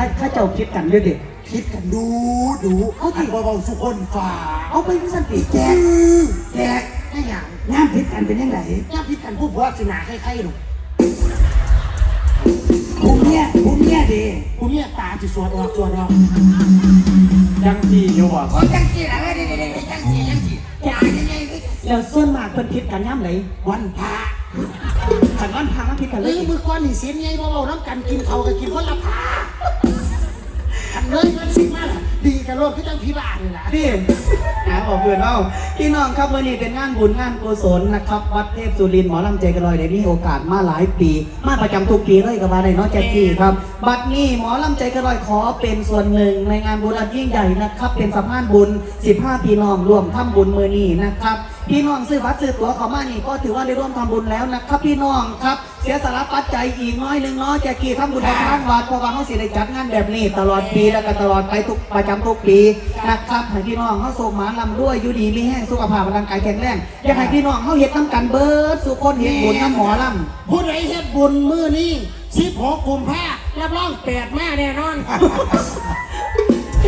ถ้าถ้าเจ้าคิดกันด้วยดิคิดกันดูดูเอาที่อันเบาๆสุคนฝ่าเอาไปพิสันติแจกแจกไม่อย่างงานผิดกันเป็นยังไงย่าพิดกันผู้ผัวสินาใครๆหนูภูมิเนี่ยภูมิเนี่ยดีผู้เนี่ยตาจะสวดออกสวดออกยังสี่อยู่บ่โอ้จังสีอะไรเด็ดๆจังสีจังสียายยังไงก็จะแล้วส่วนมากคนคิดกันย่ำไหนวันพระขันวันพามาคิดกันเอเลยอดิมือก้อนนี่เสียนไงเบาๆน้ำกันกินเขากับกินคนละพาขัน เลยเงินสิมากล่ะดีกันโลดก็จังพี่บ้าเลยล่ะพี่หาออกเพื่อนเอาพี่น้องครับวันนี้เป็นงานบุญงานกุศลนะครับ วัดเทพสุรินทร์หมอลำใจกระลอยได้มีโอกาสมาหลายปี มาประจำทุกปีเลยกับมาในเนาะแจ็คกี้ครับ บัดนี้หมอลำใจกระลอยขอเป็นส่วนหนึ่งในงานบุญอันยิ่งใหญ่นะครับ เป็นสะพานบุญ 15 พี่น้องร่วมทำบุญมือนี้นะครับ พี่น้องซื้อบัตรซื้อตั๋วเขามานี่ก็ถือว่าได้ร่วมทำบุญแล้วนะครับพี่น้องครับ เสียสละปัจจัยอีกน้อยหนึ่งเนาะแจ็คกี้ทำบุญทางวัดเพราะว่าเขาสิได้จัดงานแบบนี้ ตลอดปีแล้วก็ตลอดไปทุกประจำทุกปีนะครับให้พี่น้องเขาส่งหมาลำด้วยอยู่ดีมีแห้งสุขภาพร่างกายแข็งแรงอยากให้พี่น้องเขาเฮ็ดน้ำกันเบิร์ดสุขคนเฮ็ดบุญน้ำหมอลำผู้ใดเฮ็ดบุญมือนี้สิบหกกุมภารับรองแปดแม่แน่นอน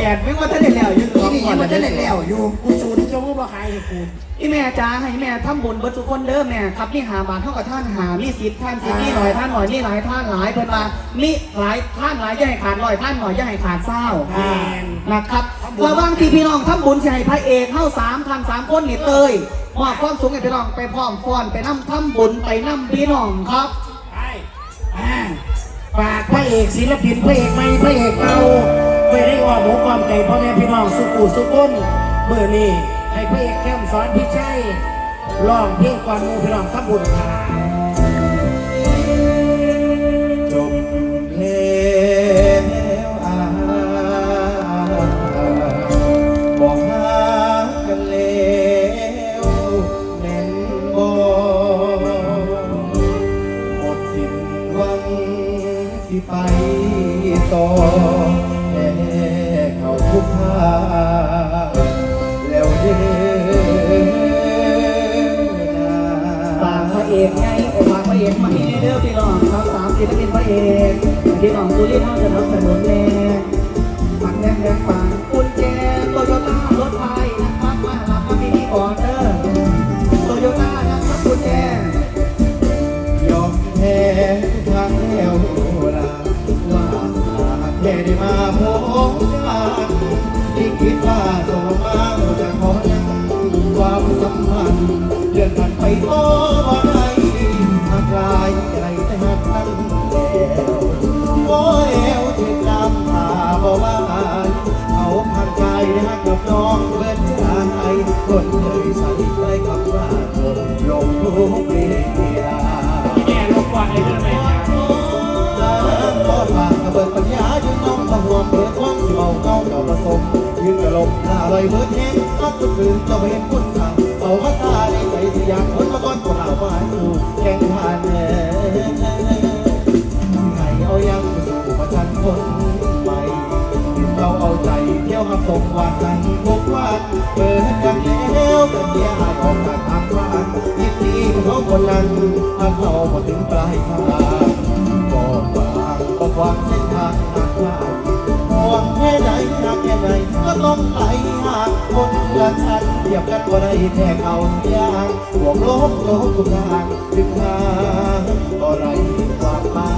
แขกไม่ว่าจะได้แล้วอยู่นี่นี่ยังไม่ได้แล้วอยู่กูสูนย์จงบ่ขายให้กูอีแม่จ้าให้แม่ทำบุญเบิดสุคนเด้อแม่ครับนี่หาบาทเท่ากับท่านหามีสิบท่านสิบนี่หน่อยท่านหน่อยนี่หลายท่านหลายเพิ่นว่ามีหลายท่านหลายอย่าให้ขาดร้อยท่านหน่อยอย่าให้ขาดเศร้าแม่นนะครับระหว่างที่พี่น้องทำบุญสิให้พระเอกเข้าสามพันสามคนนี่เตยมอบความสูงให้พี่น้องไปพร้อมฟ้อนไปนํทำบุญไปนํพี่น้องครับไปอ่าฝากพระเอกศิลปินพระเอกใหม่พระเอกเก่า ไปได้ออกหมูความใจพ่อแม่พี่น้องสุขุสุขนเมื่อนี้ให้พระเอกเข้มสอนพี่ชัยร้องเพลงก่อนมูพี่น้องทำบุญค่ะจบแล้วอ่าบอกหากันแล้วแน่นบ่หมดสิ้นวังสิไปต่อ เขาทุกทางแล้วเด้อฝากพระเอกไงโอ้ฝากพระเอกมาให้เด้อพี่น้องครับสามศิลปินพระเอกพี่น้องสุรินทร์เขาจะทำสนุน ลื่อนผ่าไปโอ้บ่ได้หากลายใจแต่หักนั้นแล้วโอ้เอวเจ็บจำตาบ่ว่าเขาพักใจหักกับน้องเบิดใจคนเคยใส่ใจคำว่าจนลงทุกเวลาแม่ลงก่อนเลยนะแม่จ๋าพอฝากกระเบิดปัญญาจึงน้องตะห่วงเบิดความสิเมาเก้าเก่าผสมยืนกระลมหน้าลอยเบิดแห้งอับสุดคืนจะเห็นคุณค่าเอามาตา อยากคนมาก่อนก็หาว่าสู่แข่งขันแน่ให้เอายังไปสู่ประชันคนใหม่เราเอาใจเที่ยวหับสมวันนั้นทุกวันเปิดกันแล้วกันเดียวหายออกจากทางบ้านยินดีกับเขาคนนั้นถ้าเรามาถึงปลายทางก็บางก็ความเส้นทางหากไกลห่วงแค่ไหนหากแค่ไหนก็ต้องไหล คนละชั้นเทียบกันว่าได้แค่เขาเสียงห่วงโลกโลกทุกทางถึงทางก็ไรความหมา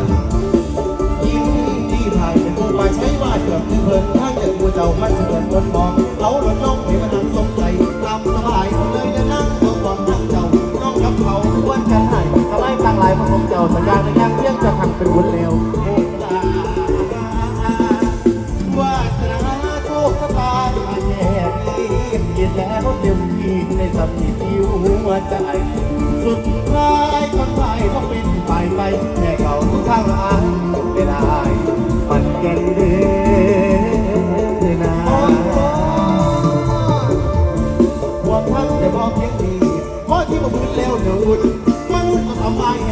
ยยิ้มที่ไทยเป็นผู้มาใช้ว่าเกือบเพิ่นถ้าเกิดผู้เจ้ามันเสมือนคนมองเขาหลดน้องให้มานั่งสมใจตามสบายเลยจะนั่งตัวความนั่งเจ้าน้องกับเขาควรกันให้ทำไมตั้งหลายผสมเจ้าสัญญาในย่างเพียงจะทำเป็นบุญเร็ว แล้วเต็มที่ในสัมผัสหัวใจ สุดท้ายคนไปต้องเป็นฝ่ายไปแค่เขาข้างหลังไม่ได้มันกันเลยนะความทักแต่บอกเพียงดีเพราะที่มาพูดแล้วหนุนมันก็สบายแ